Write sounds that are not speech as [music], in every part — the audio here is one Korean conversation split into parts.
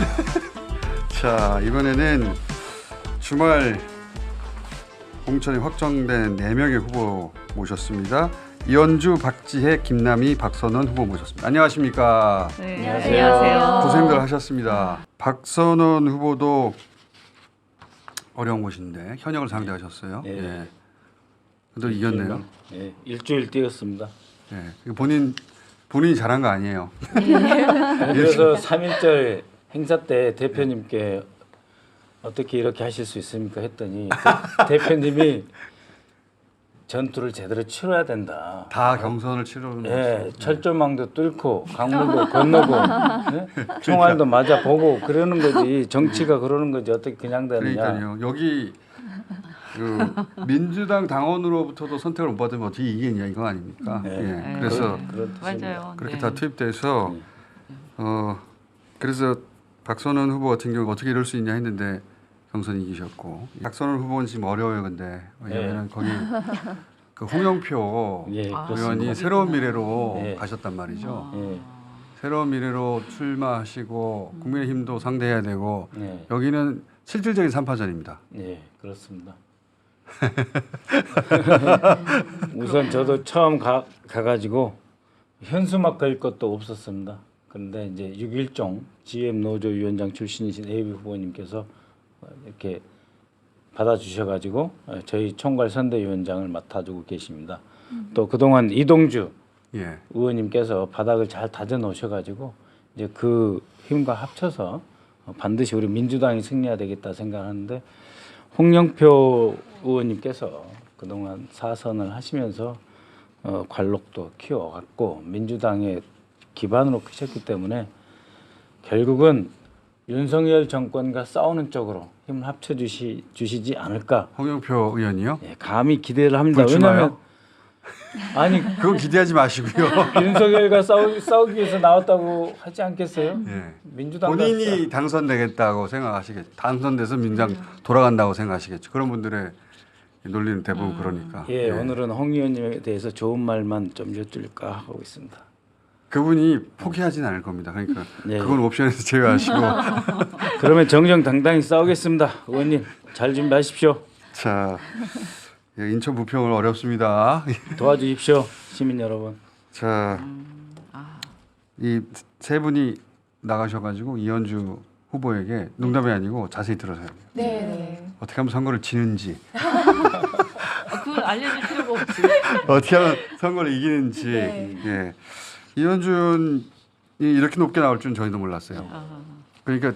[laughs] 자 이번에는 주말 공천이 확정된 4명의 후보 모셨습니다. 이현주, 박지혜, 김남희, 박선원 후보 모셨습니다. 안녕하십니까? 네, 안녕하세요. 고생들 하셨습니다. 박선원 후보도 어려운 곳인데 현역을 상대하셨어요. 네. 예. 근데 이겼네요. 예, 일주일 뛰었습니다. 예. 이거 본인 본인이 잘한 거 아니에요. [laughs] 그래서 3일절 행사 때 대표님께 어떻게 이렇게 하실 수 있습니까 했더니 대- 대표님이 전투를 제대로 치러야 된다. 다 경선을 치르는 예, 거죠. 철조망도 뚫고 강물도 건너고 예? 총알도 맞아 보고 그러는 거지 정치가 그러는 거지 어떻게 그냥 되느냐. 그러니까요. 여기 그 민주당 당원으로부터도 선택을 못 받으면 어떻게 이기냐 이거 아닙니까? 네. 예. 네. 그래서. 맞아요. 그렇게 네. 다 투입돼서 네. 어 그래서 박선원 후보 같은 경우 어떻게 이럴 수 있냐 했는데 경선 이기셨고 박선원 후보는 지금 어려워요 근데 왜냐하면 거기 [laughs] 그 홍영표 예, 아. 의원이 새로운 미래로 네. 가셨단 말이죠. 예, 새로운 미래로 출마하시고 국민의힘도 상대해야 되고 예, 여기는 실질적인 삼파전입니다. 예, 그렇습니다. [laughs] 우선 저도 처음 가, 가가지고 현수막 걸 것도 없었습니다. 그런데 이제 6일종 GM 노조 위원장 출신이신 AB 후보님께서 이렇게 받아주셔가지고 저희 총괄 선대위원장을 맡아주고 계십니다. 또 그동안 이동주 예. 의원님께서 바닥을 잘 다져 놓으셔가지고 이제 그 힘과 합쳐서 반드시 우리 민주당이 승리해야 되겠다 생각하는데 홍영표 의원님께서 그동안 사선을 하시면서 어, 관록도 키워갔고 민주당의 기반으로 크셨기 때문에 결국은 윤석열 정권과 싸우는 쪽으로 힘을 합쳐 주시 주시지 않을까 홍영표 의원이요? 예, 감히 기대를 합니다. 왜냐하면 [laughs] 아니 그거 기대하지 마시고요. [laughs] 윤석열과 싸우, 싸우기 위해서 나왔다고 하지 않겠어요? 예. 민주당 본인이 당선되겠다고 생각하시겠죠. 당선돼서 민주당 돌아간다고 생각하시겠죠. 그런 분들의 논리는 대부분 그러니까. 예, 오늘은 홍 의원님에 대해서 좋은 말만 좀 여쭐까 하고 있습니다. 그분이 포기하진 않을 겁니다. 그러니까 네. 그건 옵션에서 제외하시고. [laughs] 그러면 정정당당히 싸우겠습니다. 의원님 잘 준비하십시오. 자, 예, 인천 부평을 어렵습니다. 도와주십시오, 시민 여러분. 자, 이 세 분이 나가셔가지고 이현주 후보에게 농담이 아니고 자세히 들어서요. 네. 어떻게 하면 선거를 지는지, 아, 그건 알려줄 필요가 없지. 어떻게 하면 선거를 이기는지. 네. 예. 이현준이 이렇게 높게 나올 줄은 저희도 몰랐어요. 아, 그러니까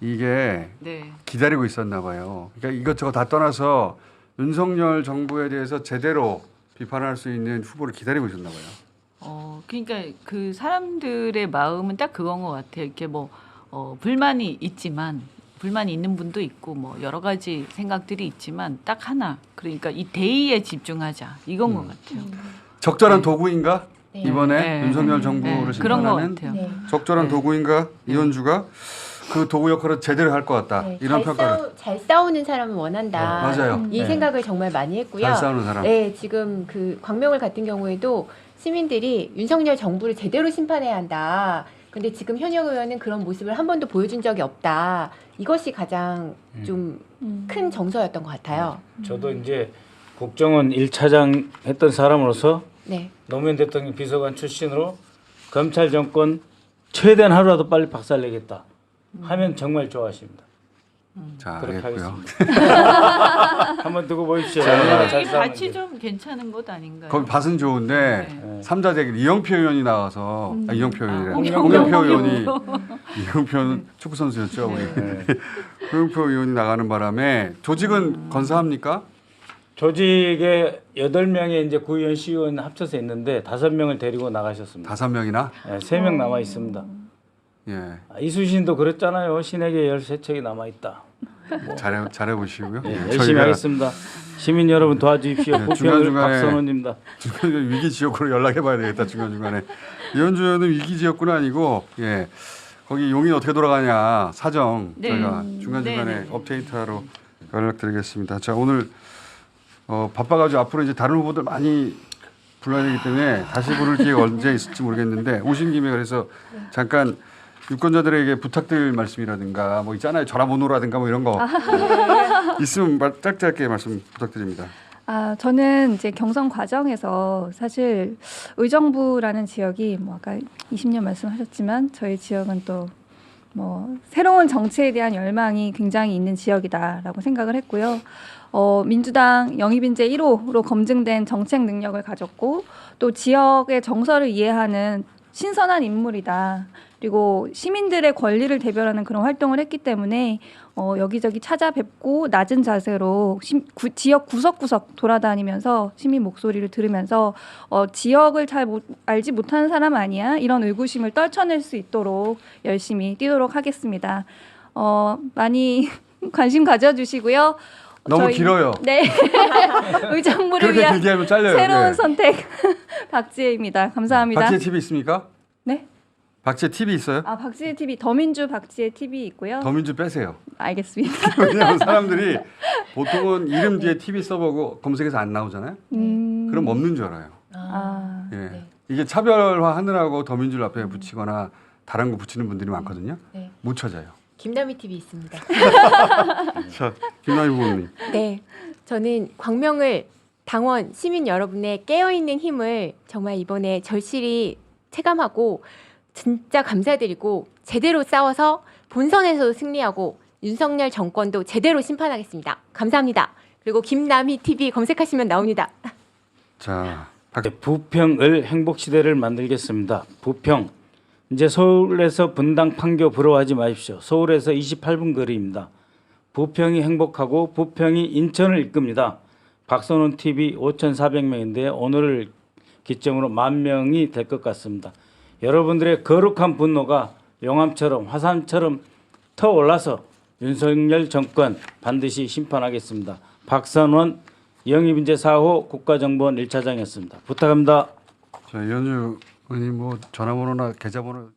이게 네. 기다리고 있었나 봐요. 그러니까 이것저것 다 떠나서 윤석열 정부에 대해서 제대로 비판할 수 있는 후보를 기다리고 있었나 봐요. 어, 그러니까 그 사람들의 마음은 딱 그건 것 같아요. 이렇게 뭐 어, 불만이 있지만 불만이 있는 분도 있고 뭐 여러 가지 생각들이 있지만 딱 하나. 그러니까 이 대의에 집중하자. 이건 음. 것 같아요. 적절한 도구인가? 네. 이번에 네. 윤석열 네, 정부를 것 심판하는. 네. 적절한 네. 도구인가? 이현주가 그 도구 역할을 제대로 할 것 같다. 네, 이런 잘, 평가를 싸우, 잘 싸우는 사람을 원한다. 맞아요. 이 네. 생각을 정말 많이 했고요. 잘 싸우는 사람. 네, 지금 그 광명을 같은 경우에도 시민들이 윤석열 정부를 제대로 심판해야 한다. 근데 지금 현역 의원은 그런 모습을 한 번도 보여준 적이 없다. 이것이 가장 좀큰 정서였던 것 같아요. 저도 이제 국정원 1차장 했던 사람으로서 네. 노무현 대통령 비서관 출신으로 검찰 정권 최대한 하루라도 빨리 박살내겠다 하면 정말 좋아하십니다. 자, 그렇게 알겠고요. 하겠습니다. 한번 두고 보십시오. 얼마나 잘이 싸우는지. 같이 좀 괜찮은 것 아닌가요? 거기 밭은 좋은데 네. 삼자 대결 이영표 의원이 나와서 아, 이영표 의원이래. 아, 홍영표. 홍영표 홍영표. 의원이 [laughs] 이영표는 축구 선수였죠. 우리 네. [laughs] 홍영표 의원이 나가는 바람에 조직은 건사합니까? 조직에 여덟 명의 이제 구의원 시의원 합쳐서 있는데 다섯 명을 데리고 나가셨습니다. 다섯 명이나. 세명 남아 있습니다. 예, 아, 이수신도 그랬잖아요. 신에게 열세 책이 남아 있다. 잘해 잘해 보시고요. 예, 열심히 하겠습니다. 시민 여러분 도와주십시오. 네, 보평 중간 중간에 박선호입니다. 중간 위기 지역구로 연락해 봐야 되겠다 중간 중간에. 이현주 의원은 위기 지역구는 아니고 예 거기 용인 어떻게 돌아가냐 사정 네. 저희가 중간 중간에 네, 네, 네. 업데이트하러 연락드리겠습니다. 자 오늘 어, 바빠가지고 앞으로 이제 다른 후보들 많이 불러야 되기 때문에 다시 부를 기회가 언제 있을지 모르겠는데 오신 김에 그래서 잠깐 유권자들에게 부탁드릴 말씀이라든가 뭐 있잖아요 전화번호라든가 뭐 이런 거 [laughs] 있으면 말- 짧게 말씀 부탁드립니다. 아, 저는 이제 경선 과정에서 사실 의정부라는 지역이 뭐 아까 20년 말씀하셨지만 저희 지역은 또 뭐 새로운 정치에 대한 열망이 굉장히 있는 지역이다라고 생각을 했고요. 어, 민주당 영입인재 1호로 검증된 정책 능력을 가졌고 또 지역의 정서를 이해하는 신선한 인물이다. 그리고 시민들의 권리를 대변하는 그런 활동을 했기 때문에 어, 여기저기 찾아뵙고 낮은 자세로 심, 구, 지역 구석구석 돌아다니면서 시민 목소리를 들으면서 어, 지역을 잘 못, 알지 못하는 사람 아니야 이런 의구심을 떨쳐낼 수 있도록 열심히 뛰도록 하겠습니다. 어, 많이 [laughs] 관심 가져주시고요. 너무 저희- 길어요. 네. [laughs] 의정부를 위한. 새로운 네. 선택 [laughs] 박지혜입니다. 감사합니다. 박지혜 TV 있습니까? 네. 박지혜 TV 있어요? 아 박지혜 TV 더민주 박지혜 TV 있고요. 더민주 빼세요. 알겠습니다. [laughs] 왜냐하면 사람들이 보통은 이름 뒤에 TV 써보고 검색해서 안 나오잖아요. 음. 그럼 없는 줄 알아요. 아. 예. 네. 이게 차별화 하느라고 더민주를 앞에 붙이거나 다른 거 붙이는 분들이 많거든요. 네. 못 찾아요. 김남희 TV 있습니다. [laughs] 자, 김남희 후보님. 네, 저는 광명을 당원 시민 여러분의 깨어있는 힘을 정말 이번에 절실히 체감하고 진짜 감사드리고 제대로 싸워서 본선에서도 승리하고 윤석열 정권도 제대로 심판하겠습니다. 감사합니다. 그리고 김남희 TV 검색하시면 나옵니다. 자, 박, 네, 부평을 행복 시대를 만들겠습니다. 부평 이제 서울에서 분당 판교 부러워하지 마십시오. 서울에서 28분 거리입니다. 부평이 행복하고 부평이 인천을 이끕니다. 박선원 TV 5,400명인데 오늘을 기점으로 만 명이 될 것 같습니다. 여러분들의 거룩한 분노가 용암처럼 화산처럼 터올라서 윤석열 정권 반드시 심판하겠습니다. 박선원 영입인재 4호 국가정보원 1차장이었습니다. 부탁합니다. 자, 이현주 의원님 뭐 전화번호나 계좌번호